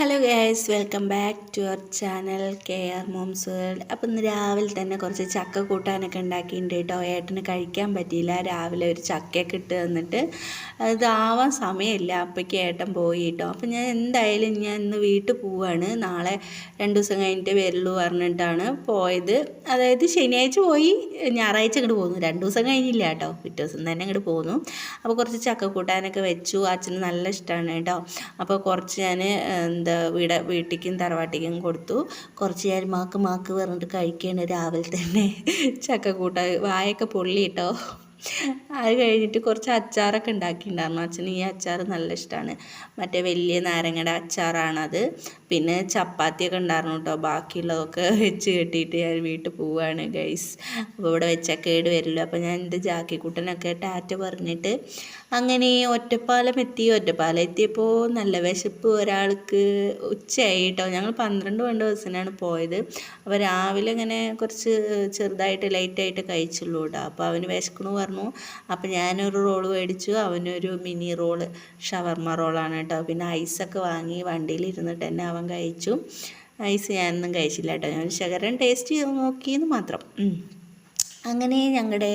Hello guys welcome back to our channel K R moms world അപ്പം ഇന്ന് രാവിലെ തന്നെ കുറച്ച് ചക്ക കൂട്ടാനൊക്കെ ഉണ്ടാക്കിയിട്ടുണ്ട് കേട്ടോ. ഏട്ടന് കഴിക്കാൻ പറ്റിയില്ല. രാവിലെ ഒരു ചക്കയൊക്കെ ഇട്ട് തന്നിട്ട് അതാവാൻ സമയമില്ല. അപ്പോഴേക്ക് ഏട്ടൻ പോയി കേട്ടോ. അപ്പം ഞാൻ എന്തായാലും ഞാൻ ഇന്ന് വീട്ടിൽ പോവാണ്. നാളെ രണ്ട് ദിവസം കഴിഞ്ഞിട്ട് വരുള്ളൂ പറഞ്ഞിട്ടാണ് പോയത്. അതായത് ശനിയാഴ്ച പോയി ഞായറാഴ്ച ഇങ്ങോട്ട് പോന്നു. രണ്ട് ദിവസം കഴിഞ്ഞില്ല കേട്ടോ. പിറ്റേ ദിവസം തന്നെ ഇങ്ങോട്ട് പോന്നു. അപ്പോൾ കുറച്ച് ചക്ക കൂട്ടാനൊക്കെ വെച്ചു. അച്ഛന് നല്ല ഇഷ്ടമാണ് കേട്ടോ. അപ്പോൾ കുറച്ച് ഞാൻ എന്താ വീട വീട്ടിലേക്കും തറവാട്ടിക്കും കൊടുത്തു. കുറച്ച് ഞാൻ മാക്ക് മാക്ക് പറഞ്ഞിട്ട് കഴിക്കുകയാണ് രാവിലെ തന്നെ ചക്കക്കൂട്ട വായൊക്കെ പൊള്ളി കേട്ടോ അത് കഴിഞ്ഞിട്ട് കുറച്ച് അച്ചാറൊക്കെ ഉണ്ടാക്കിയിട്ടുണ്ടായിരുന്നു. അച്ഛന് ഈ അച്ചാർ നല്ല ഇഷ്ടമാണ് മറ്റേ വലിയ നാരങ്ങയുടെ അച്ചാറാണത്. പിന്നെ ചപ്പാത്തിയൊക്കെ ഉണ്ടായിരുന്നു കേട്ടോ. ബാക്കിയുള്ളതൊക്കെ വെച്ച് കെട്ടിയിട്ട് ഞാൻ വീട്ടിൽ പോവുകയാണ് ഗൈസ് അപ്പോൾ ഇവിടെ വെച്ചാൽ കേട് വരില്ല. അപ്പോൾ ഞാൻ എന്റെ ജാക്കിക്കുട്ടനൊക്കെ ടാറ്റ പറഞ്ഞിട്ട് അങ്ങനെ ഒറ്റപ്പാലം എത്തി. ഒറ്റപ്പാലം എത്തിയപ്പോൾ നല്ല വിശപ്പ് ഒരാൾക്ക് ഉച്ചയായി കേട്ടോ. ഞങ്ങൾ പന്ത്രണ്ട് പണ്ട് ദിവസത്തിനാണ് പോയത്. അപ്പോൾ രാവിലെ ഇങ്ങനെ കുറച്ച് ചെറുതായിട്ട് ലൈറ്റായിട്ട് കഴിച്ചുള്ളൂ കേട്ടോ. അപ്പോൾ അവന് വിശക്കണു പറഞ്ഞു അപ്പോൾ ഞാനൊരു റോൾ മേടിച്ചു. അവനൊരു മിനി റോൾ ഷവർമ റോളാണ് കേട്ടോ. പിന്നെ ഐസൊക്കെ വാങ്ങി വണ്ടിയിൽ ഇരുന്നിട്ട് തന്നെ അവൻ കഴിച്ചു. ഐസ് ഞാനൊന്നും കഴിച്ചില്ല കേട്ടോ. ഞാൻ ശകരം ടേസ്റ്റ് ചെയ്ത് നോക്കിയെന്ന് മാത്രം. അങ്ങനെ ഞങ്ങളുടെ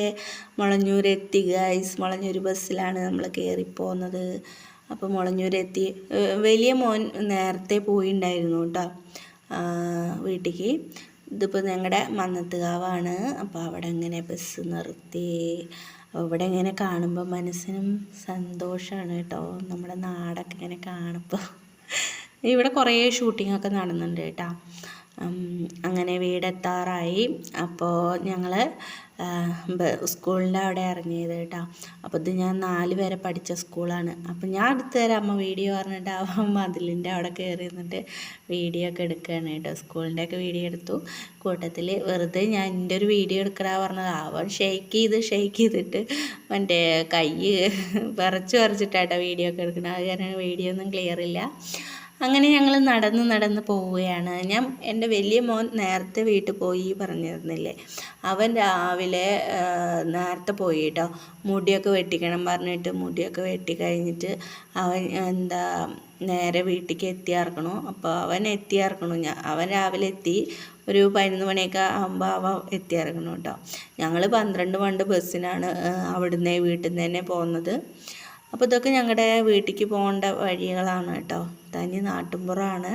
മുളഞ്ഞൂർ എത്തി ഗൈസ് മുളഞ്ഞൂർ ബസ്സിലാണ് നമ്മൾ കയറിപ്പോകുന്നത് അപ്പോൾ മുളഞ്ഞൂർ എത്തി. വലിയ മോൻ നേരത്തെ പോയിണ്ടായിരുന്നു കേട്ടോ വീട്ടിലേക്ക് ഇതിപ്പോൾ ഞങ്ങളുടെ മന്നത്തുകാവാണ്. അപ്പോൾ അവിടെ ഇങ്ങനെ ബസ് നിർത്തി. അവിടെ ഇങ്ങനെ കാണുമ്പോൾ മനസ്സിനും സന്തോഷമാണ് കേട്ടോ നമ്മുടെ നാടൊക്കെ ഇങ്ങനെ കാണുമ്പോൾ ഇവിടെ കുറേ ഷൂട്ടിങ്ങൊക്കെ നടന്നുണ്ട് കേട്ടോ അങ്ങനെ വീടെത്താറായി. അപ്പോൾ ഞങ്ങൾ സ്കൂളിന്റെ അവിടെ ഇറങ്ങിയത് കേട്ടോ. അപ്പോൾ ഇത് ഞാൻ നാല് വരെ പഠിച്ച സ്കൂളാണ്. അപ്പോൾ ഞാൻ അടുത്ത് തരാം അമ്മ വീഡിയോ പറഞ്ഞിട്ട് അവൻ മതിലിന്റെ അവിടെ കയറി നിന്നിട്ട് വീഡിയോ ഒക്കെ എടുക്കുകയാണ് കേട്ടോ. സ്കൂളിന്റെ ഒക്കെ വീഡിയോ എടുത്തു. കൂട്ടത്തിൽ വെറുതെ ഞാൻ എന്റെ ഒരു വീഡിയോ എടുക്കടാ പറഞ്ഞത്. അവൻ ഷെയ്ക്ക് ചെയ്ത് ഷെയ്ക്ക് ചെയ്തിട്ട് മറ്റേ കൈ വിറച്ച് വിറച്ചിട്ടാട്ടോ വീഡിയോ ഒക്കെ എടുക്കണം അത് കാരണം വീഡിയോ ഒന്നും ക്ലിയർ ഇല്ല. അങ്ങനെ ഞങ്ങൾ നടന്ന് നടന്ന് പോവുകയാണ്. ഞാൻ എന്റെ വലിയ മോൻ നേരത്തെ വീട്ടിൽ പോയി പറഞ്ഞിരുന്നില്ലേ? അവൻ രാവിലെ നേരത്തെ പോയി കേട്ടോ മുടിയൊക്കെ വെട്ടിക്കണം പറഞ്ഞിട്ട് മുടിയൊക്കെ വെട്ടി കഴിഞ്ഞിട്ട് അവൻ എന്താ നേരെ വീട്ടിലേക്ക് എത്തിയാർക്കണു. അപ്പോൾ അവൻ എത്തിയാർക്കണു. ഞാൻ അവൻ രാവിലെ എത്തി. ഒരു പതിനൊന്ന് മണിയൊക്കെ ആകുമ്പോൾ അവ എത്തിയിറങ്ങണു കേട്ടോ. ഞങ്ങൾ പന്ത്രണ്ട് പണ്ട് ബസ്സിനാണ് അവിടുന്ന് വീട്ടിൽ നിന്ന് തന്നെ പോകുന്നത് അപ്പോൾ ഇതൊക്കെ ഞങ്ങളുടെ വീട്ടിലേക്ക് പോകേണ്ട വഴികളാണ് കേട്ടോ. തനി നാട്ടുമ്പുറമാണ്.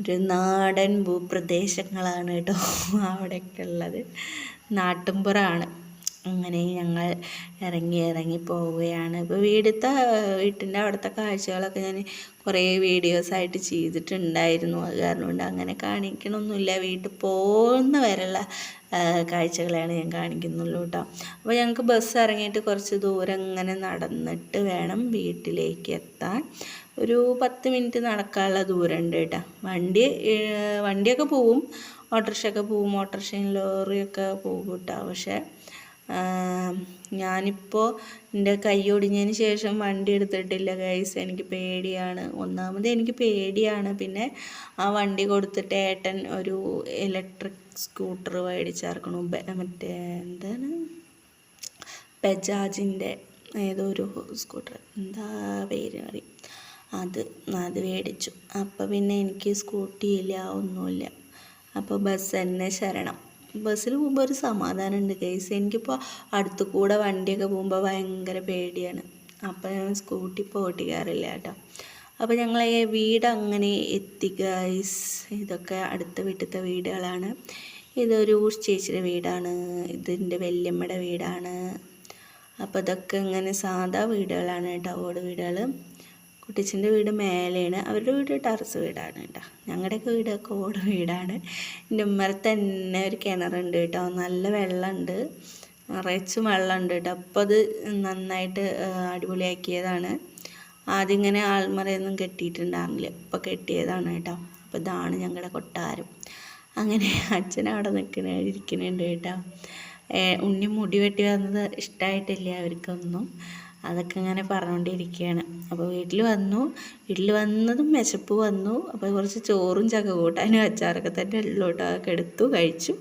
ഒരു നാടൻ ഭൂപ്രദേശങ്ങളാണ് കേട്ടോ അവിടെയൊക്കെ ഉള്ളത്. നാട്ടുമ്പുറമാണ്. അങ്ങനെ ഞങ്ങൾ ഇറങ്ങി ഇറങ്ങി പോവുകയാണ്. ഇപ്പോൾ വീടത്തെ വീട്ടിന്റെ അവിടുത്തെ കാഴ്ചകളൊക്കെ ഞാൻ കുറേ വീഡിയോസായിട്ട് ചെയ്തിട്ടുണ്ടായിരുന്നു. അത് കാരണം കൊണ്ട് അങ്ങനെ കാണിക്കണമൊന്നുമില്ല വീട്ടിൽ പോകുന്ന വരെയുള്ള കാഴ്ചകളാണ് ഞാൻ കാണിക്കുന്നുള്ളൂ കേട്ടോ. അപ്പോൾ ഞങ്ങൾക്ക് ബസ് ഇറങ്ങിയിട്ട് കുറച്ച് ദൂരം ഇങ്ങനെ നടന്നിട്ട് വേണം വീട്ടിലേക്ക് എത്താൻ. ഒരു പത്ത് മിനിറ്റ് നടക്കാനുള്ള ദൂരമുണ്ട് കേട്ടോ. വണ്ടി വണ്ടിയൊക്കെ പോവും. ഓട്ടോറിക്ഷയൊക്കെ പോവും. ഓട്ടോറിക്ഷയും ലോറിയൊക്കെ പോകും കേട്ടോ. പക്ഷേ ഞാനിപ്പോൾ എന്റെ കൈ ഒടിഞ്ഞതിന് ശേഷം വണ്ടി എടുത്തിട്ടില്ല ഗൈസ് എനിക്ക് പേടിയാണ്. ഒന്നാമത് എനിക്ക് പേടിയാണ്. പിന്നെ ആ വണ്ടി കൊടുത്തിട്ട് ഏട്ടൻ ഒരു ഇലക്ട്രിക് സ്കൂട്ടർ മേടിച്ചിറക്കണു മറ്റേ എന്താണ്? ബജാജിന്റെ ഏതോ ഒരു സ്കൂട്ടർ എന്താ പേര് അറിയും അത് അത് മേടിച്ചു. അപ്പോൾ പിന്നെ എനിക്ക് സ്കൂട്ടി ഇല്ല ഒന്നുമില്ല. അപ്പോൾ ബസ് തന്നെ ശരണം. ബസ്സിൽ പോകുമ്പോൾ ഒരു സമാധാനം ഉണ്ട് കേസ് എനിക്കിപ്പോൾ അടുത്തു കൂടെ വണ്ടിയൊക്കെ പോകുമ്പോൾ ഭയങ്കര പേടിയാണ്. അപ്പോൾ ഞാൻ സ്കൂട്ടി പോട്ടി ഓട്ടിക്കാറില്ല കേട്ടോ. അപ്പോൾ ഞങ്ങൾ വീട് അങ്ങനെ എത്തി ഗൈസ് ഇതൊക്കെ അടുത്ത വീട്ടിലത്തെ വീടുകളാണ്. ഇതൊരു ചേച്ചിയുടെ വീടാണ്. ഇതിന്റെ വല്യമ്മയുടെ വീടാണ്. അപ്പോൾ ഇതൊക്കെ ഇങ്ങനെ സാധാ വീടുകളാണ് കേട്ടോ ഓട് വീടുകൾ കുട്ടിച്ചന്റെ വീട് മേലെയാണ്. അവരുടെ വീട് ടെറസ് വീടാണ് കേട്ടോ. ഞങ്ങളുടെയൊക്കെ വീടൊക്കെ ഓട് വീടാണ്. എന്റെ ഉമ്മരത്ത് തന്നെ ഒരു കിണറുണ്ട് കേട്ടോ. നല്ല വെള്ളമുണ്ട്. നിറച്ചും വെള്ളമുണ്ട് കേട്ടോ. അപ്പോൾ അത് നന്നായിട്ട് അടിപൊളിയാക്കിയതാണ്. ആദ്യം ഇങ്ങനെ ആൾമറയൊന്നും കെട്ടിയിട്ടുണ്ടായിരുന്നില്ല. ഇപ്പോൾ കെട്ടിയതാണ് കേട്ടോ. അപ്പോൾ ഇതാണ് ഞങ്ങളുടെ കൊട്ടാരം. അങ്ങനെ അച്ഛൻ അവിടെ നിൽക്കണ ഇരിക്കുന്നുണ്ട് കേട്ടോ. ഉണ്ണി മുടി വെട്ടി വന്നത് ഇഷ്ടമായിട്ടില്ല അവർക്കൊന്നും. അതൊക്കെ ഇങ്ങനെ പറഞ്ഞുകൊണ്ടിരിക്കുകയാണ് അപ്പോൾ വീട്ടിൽ വന്നു. വീട്ടിൽ വന്നതും വിശപ്പ് വന്നു. അപ്പോൾ കുറച്ച് ചോറും ചക്ക കൂട്ടാനും അച്ചാറൊക്കെ തന്നെ ഉള്ളൂ കേട്ടോ അതൊക്കെ എടുത്തു കഴിച്ചു.